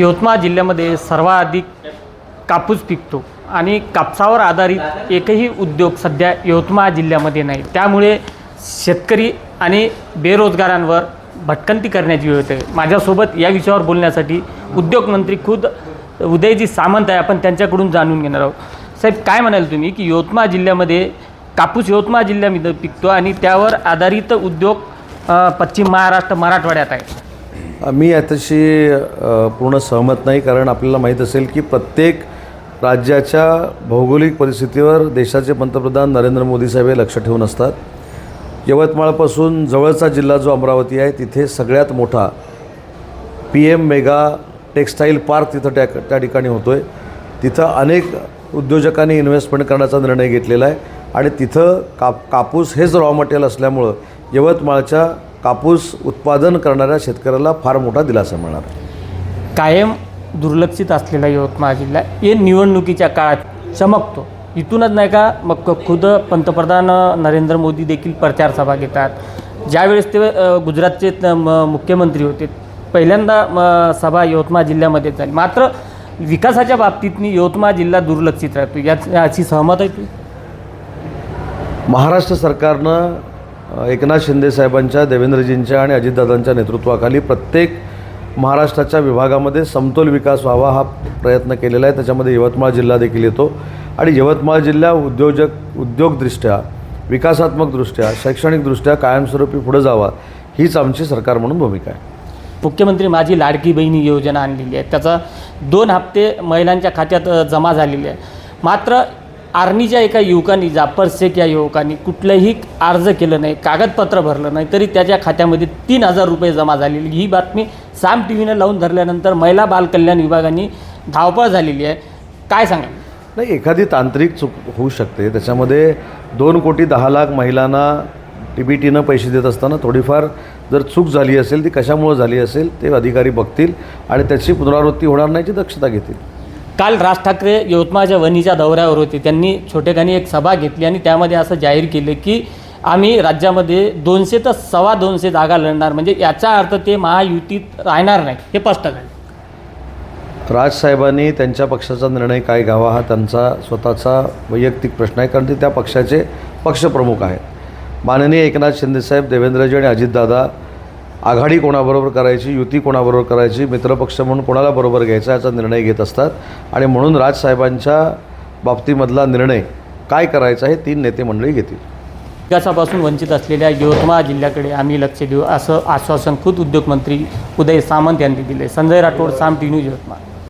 यवतमाळ जिल्ह्यामध्ये सर्वाधिक कापूस पिकतो आणि कापसावर आधारित एकही उद्योग सध्या यवतमाळ जिल्ह्यामध्ये नाही. त्यामुळे शेतकरी आणि बेरोजगारांवर भटकंती करण्याची वेळ होते माझ्यासोबत या विषयावर बोलण्यासाठी उद्योगमंत्री खुद उदयजी सामंत आहे. आपण त्यांच्याकडून जाणून घेणार आहोत. साहेब काय म्हणाल तुम्ही की यवतमाळ जिल्ह्यामध्ये कापूस यवतमाळ जिल्ह्यामध्ये पिकतो आणि त्यावर आधारित उद्योग पश्चिम महाराष्ट्र मराठवाड्यात आहे. मी याच्याशी पूर्ण सहमत नाही कारण आपल्याला माहीत असेल की प्रत्येक राज्याच्या भौगोलिक परिस्थितीवर देशाचे पंतप्रधान नरेंद्र मोदी साहेब हे लक्ष ठेवून असतात. यवतमाळपासून जवळचा जिल्हा जो अमरावती आहे तिथे सगळ्यात मोठा P M mega textile park तिथं त्या त्या ठिकाणी होतो आहे तिथं अनेक उद्योजकांनी इन्व्हेस्टमेंट करण्याचा निर्णय घेतलेला आहे. आणि तिथं काप कापूस हेच रॉ मटेरियल असल्यामुळं यवतमाळच्या कापूस उत्पादन करणाऱ्या शेतकऱ्याला फार मोठा दिलासा मिळणार. कायम दुर्लक्षित असलेला यवतमाळ जिल्हा हे निवडणुकीच्या काळात चमकतो. इथूनच नाही का मग खुद पंतप्रधान नरेंद्र मोदी देखील प्रचार सभा घेतात. ज्यावेळेस ते गुजरातचे मुख्यमंत्री होते पहिल्यांदा म, सभा यवतमाळ जिल्ह्यामध्ये झाली. मात्र विकासाच्या बाबतीत यवतमाळ जिल्हा दुर्लक्षित राहतो याच सहमत आहे महाराष्ट्र सरकारनं एकनाथ शिंदे साहेबांच्या देवेंद्रजींच्या आणि अजितदादांच्या नेतृत्वाखाली प्रत्येक महाराष्ट्राच्या विभागामध्ये समतोल विकास व्हावा हा प्रयत्न केलेला आहे. त्याच्यामध्ये यवतमाळ जिल्हा देखील येतो. आणि यवतमाळ जिल्हा उद्योजक उद्योगदृष्ट्या विकासात्मकदृष्ट्या शैक्षणिकदृष्ट्या कायमस्वरूपी पुढे जावा हीच आमची सरकार म्हणून भूमिका आहे. मुख्यमंत्री माझी लाडकी बहिणी योजना आणलेली आहे. त्याचा दोन हप्ते महिलांच्या खात्यात जमा झालेले आहे मात्र आर्मीच्या एका युवकांनी जाफर शेख या युवकांनी कुठलंही अर्ज केलं नाही कागदपत्र भरलं नाही तरी त्याच्या खात्यामध्ये तीन हजार रुपये जमा झालेली ही बातमी साम टी व्हीनं लावून धरल्यानंतर महिला बालकल्याण विभागाने धावपळ झालेली आहे. काय सांगा नाही एखादी तांत्रिक चूक होऊ शकते. त्याच्यामध्ये दोन कोटी दहा लाख महिलांना टी बी टीनं पैसे देत असताना थोडीफार जर चूक झाली असेल ती कशामुळं झाली असेल ते अधिकारी बघतील आणि त्याची पुनरावृत्ती होणार नाहीची दक्षता घेतील. काल राज ठाकरे यवतमाळच्या वणीच्या दौऱ्यावर होते. त्यांनी छोटेखानी एक सभा घेतली आणि त्यामध्ये असं जाहीर केलं की आम्ही राज्यामध्ये दोनशे तर सव्वा दोनशे जागा लढणार. म्हणजे याचा अर्थ ते महायुतीत राहणार नाही. हे स्पष्ट झालं. राजसाहेबांनी त्यांच्या पक्षाचा निर्णय काय घ्यावा हा त्यांचा स्वतःचा वैयक्तिक प्रश्न आहे कारण ते त्या पक्षाचे पक्षप्रमुख आहेत. माननीय एकनाथ शिंदेसाहेब देवेंद्रजी आणि अजितदादा आघाडी कोणाबरोबर करायची युती कोणाबरोबर करायची मित्रपक्ष म्हणून कोणाला बरोबर घ्यायचा याचा निर्णय घेत असतात. आणि म्हणून राजसाहेबांच्या बाबतीमधला निर्णय काय करायचा हे तीन नेते मंडळी घेतील. विकासापासून वंचित असलेल्या यवतमाळ जिल्ह्याकडे आम्ही लक्ष देऊ असं आश्वासन खुद उद्योगमंत्री उदय सामंत यांनी दिले. Sanjay Rathod Saam T news Yavatmal.